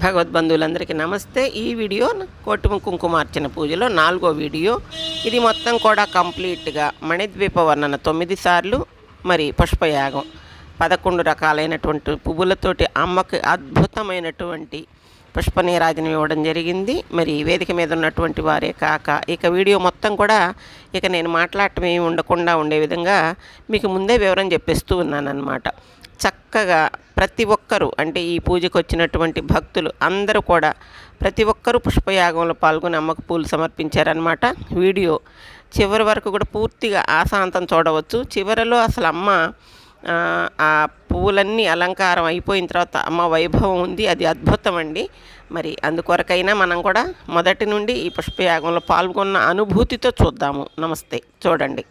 భగవద్బంధువులందరికీ నమస్తే. ఈ వీడియో కోటిమ కుంకుమార్చన పూజలో నాలుగో వీడియో. ఇది మొత్తం కూడా కంప్లీట్గా మణిద్వీప వర్ణన తొమ్మిది సార్లు మరి పుష్పయాగం. పదకొండు రకాలైనటువంటి పువ్వులతోటి అమ్మకి అద్భుతమైనటువంటి పుష్ప నీరాజనం ఇవ్వడం జరిగింది. మరి వేదిక మీద ఉన్నటువంటి వారే కాక ఇక వీడియో మొత్తం కూడా ఇక నేను మాట్లాడటం ఏమి ఉండకుండా ఉండే విధంగా మీకు ముందే వివరం చెప్పిస్తూ ఉన్నానన్నమాట. చక్కగా ప్రతి ఒక్కరూ అంటే ఈ పూజకు వచ్చినటువంటి భక్తులు అందరూ కూడా ప్రతి ఒక్కరూ పుష్పయాగంలో పాల్గొని అమ్మకు పూలు సమర్పించారనమాట వీడియో చివరి వరకు కూడా పూర్తిగా ఆశాంతం చూడవచ్చు. చివరిలో అసలు అమ్మ ఆ, పువ్వులన్నీ అలంకారం అయిపోయిన తర్వాత అమ్మ వైభవం ఉంది అది అద్భుతం అండి. మరి అందుకొరకైనా మనం కూడా మొదటి నుండి ఈ పుష్పయాగంలో పాల్గొన్న అనుభూతితో చూద్దాము. నమస్తే. చూడండి.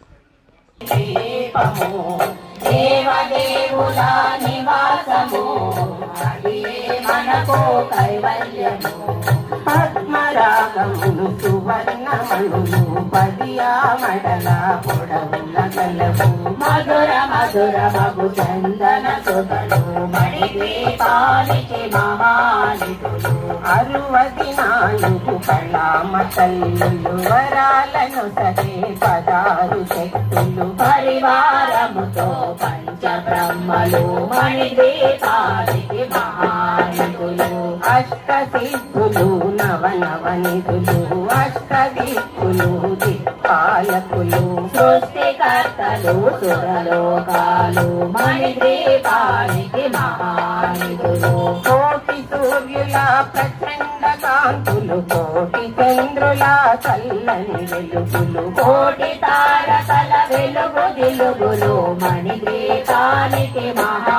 దేవదేవుల నివాసము అది మనకు కైవల్యము. పద్మరాగమును సువర్ణమణులు పదియామడల పొడవుల కలవు మధుర మధుర మగు చందన సుధలు మణిద్వీపానికి మహానిధులు అరువది నాయుడు కళామ తల్లులు వరాలను సరే పదారు శక్తులు పరివారముతో పంచ బ్రహ్మలు మణిదే పాలికి మహానిధులు అష్ట దిక్కులు నవ నవ నిధులు అష్ట దిక్కులు దిక్పాలకులు. సృష్టికర్తలు సురలోకాలు మణి మణిద్వీపానికి మహానిధులు. కోటి సూర్యుల ప్రచండ కాంతులు కోటి చంద్రుల చల్లని వెలుగులు. కోటి తారకల వెలుగు దిలుగులు మణి మణిద్వీపానికి మహా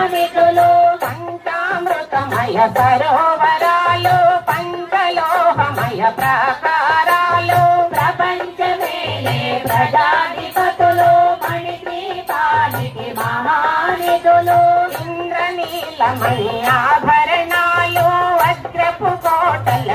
మహానిధులు పంచామృతమయ సరోవరాలు పంచలోహమయ ప్రాకారాలు ప్రపంచమేలే ప్రజాధిపతులు మణిద్వీపానికి మహానిధులు ఇంద్రనీలమయ ఆభరణాలు వజ్రపు కోటల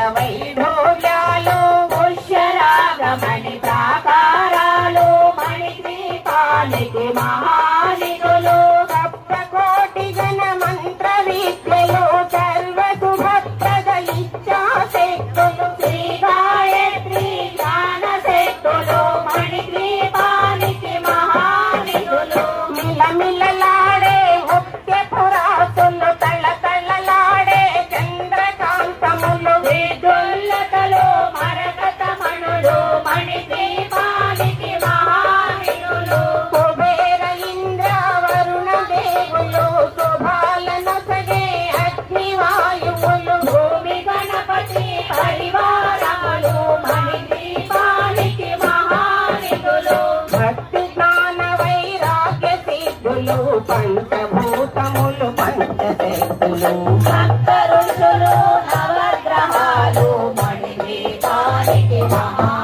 Bye.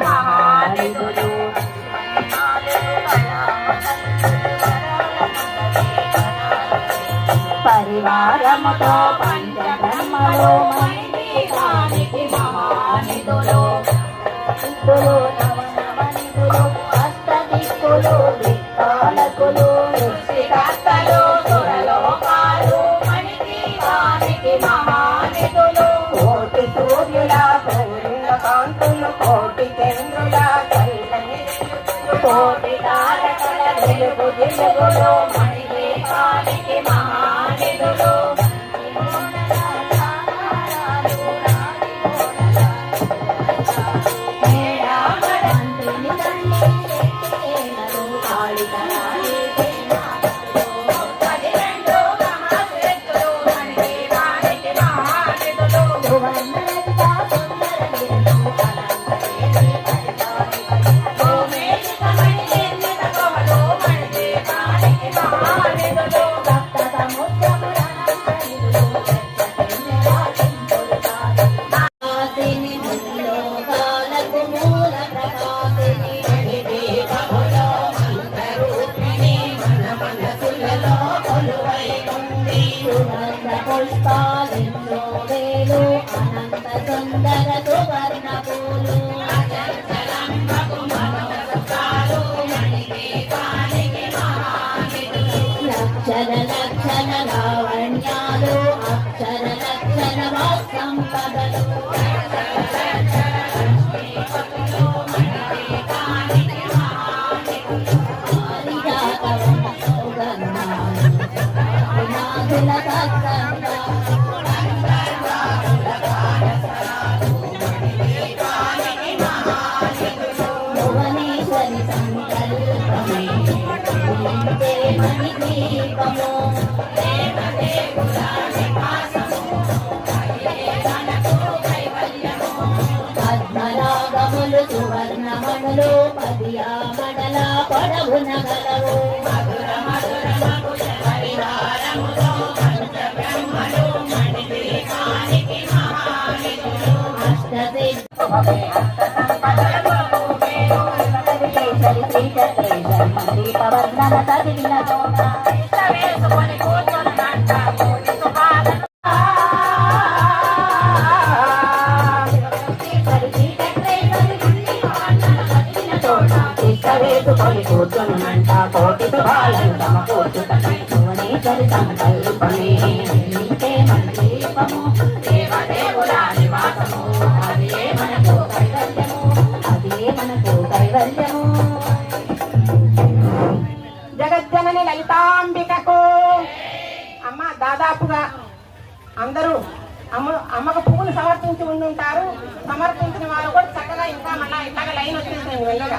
మహానిధులు పరివారముతో పంచబ్రహ్మలు మణిదీపానికి మహానిధులు సిద్ధులు కోటి చంద్రుల చల్లని కోటి తారకల వెలుగు దిలుగులు సుగంధ పుష్పాలెన్నో వేలు అనంత సుందర సువర్ణ పూలు లావణ్యాలు అక్షర సంపదలు పదియా సత్సంగా భువనేశ్వరి గలవు. కూర్చొని కోటి శుభాలను తమ కూర్చుట భువనేశ్వరి సంకల్పమే నీకే మన దాదాపుగా అందరూ అమ్మ అమ్మకు పువ్వులు సమర్పించి ఉండి ఉంటారు సమర్పించిన వారు కూడా చక్కగా ఇంకా మళ్ళా ఇట్లాగా లైన్ వచ్చేసింది వెళ్ళగా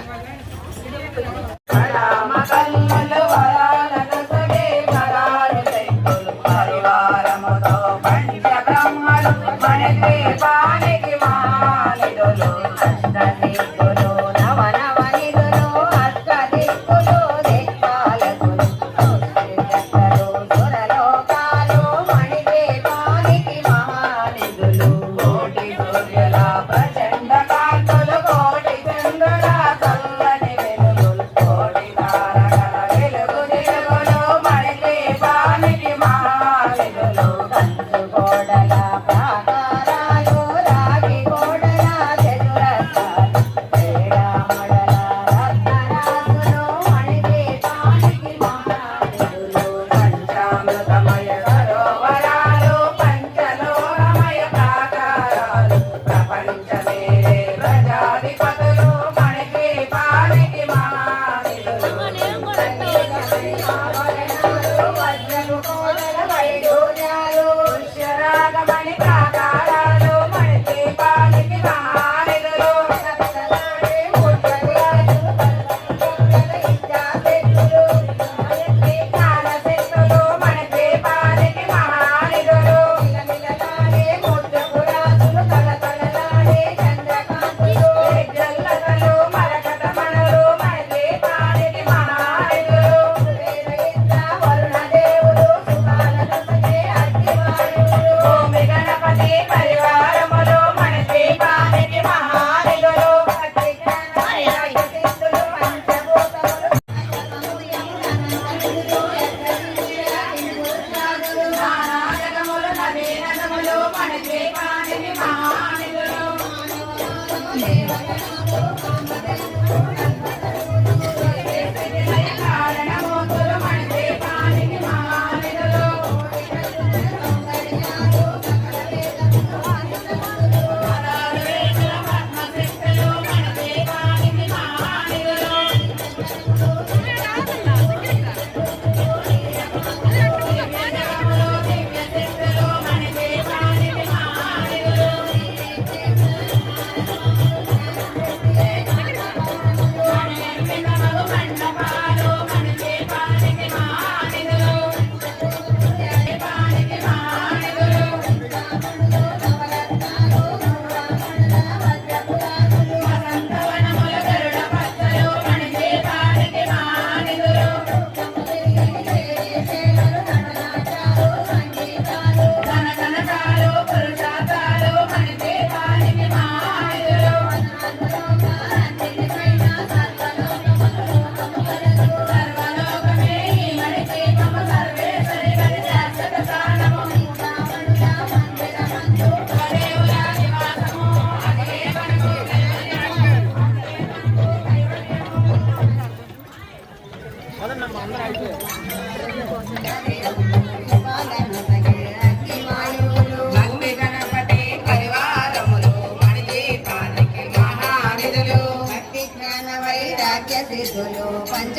Bye.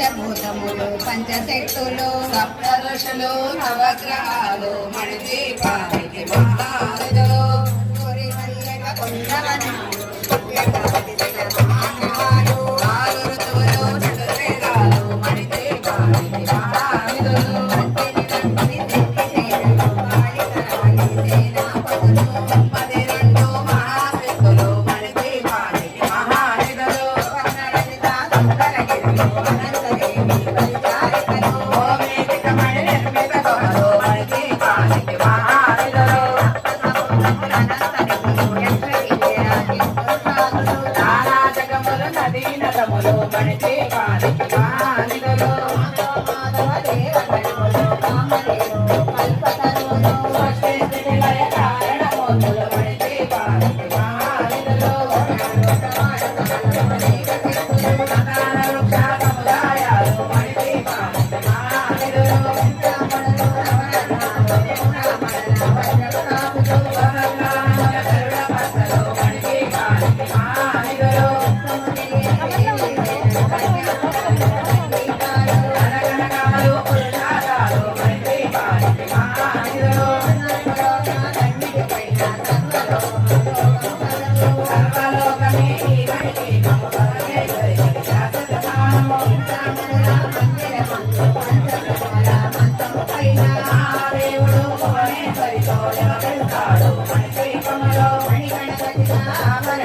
పంచభూతములు పంచశక్తులు సప్త ఋషులు నవగ్రహాలు మణిదీపానికి మహారథులు కోరి మల్లెల కొండవనాలు Amen.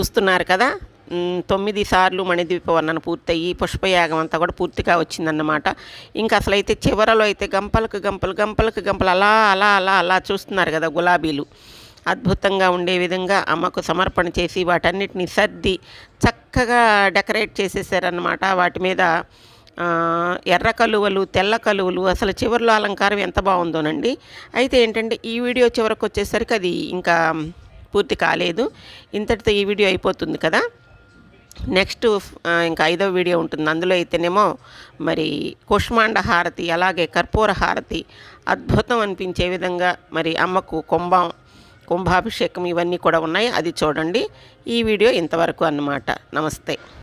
చూస్తున్నారు కదా? తొమ్మిది సార్లు మణిద్వీప వర్ణన పూర్తయ్యి పుష్పయాగం అంతా కూడా పూర్తిగా వచ్చిందన్నమాట. ఇంకా అసలు అయితే చివరలో అయితే గంపలకు గంపలు గంపలకు గంపలు అలా అలా అలా అలా చూస్తున్నారు కదా గులాబీలు. అద్భుతంగా ఉండే విధంగా అమ్మకు సమర్పణ చేసి వాటన్నిటిని సర్ది చక్కగా డెకరేట్ చేసేసారనమాట వాటి మీద ఎర్ర కలువలు తెల్ల కలువలు అసలు చివరిలో అలంకారం ఎంత బాగుందోనండి. అయితే ఏంటంటే ఈ వీడియో చివరకు వచ్చేసరికి అది ఇంకా పూర్తి కాలేదు. ఇంతటితో ఈ వీడియో అయిపోతుంది కదా. నెక్స్ట్ ఇంకా ఐదో వీడియో ఉంటుంది. అందులో అయితేనేమో మరి కుష్మాండ హారతి అలాగే కర్పూర హారతి అద్భుతం అనిపించే విధంగా మరి అమ్మకు కుంభం కుంభాభిషేకం ఇవన్నీ కూడా ఉన్నాయి. అది చూడండి. ఈ వీడియో ఇంతవరకు అన్నమాట. నమస్తే.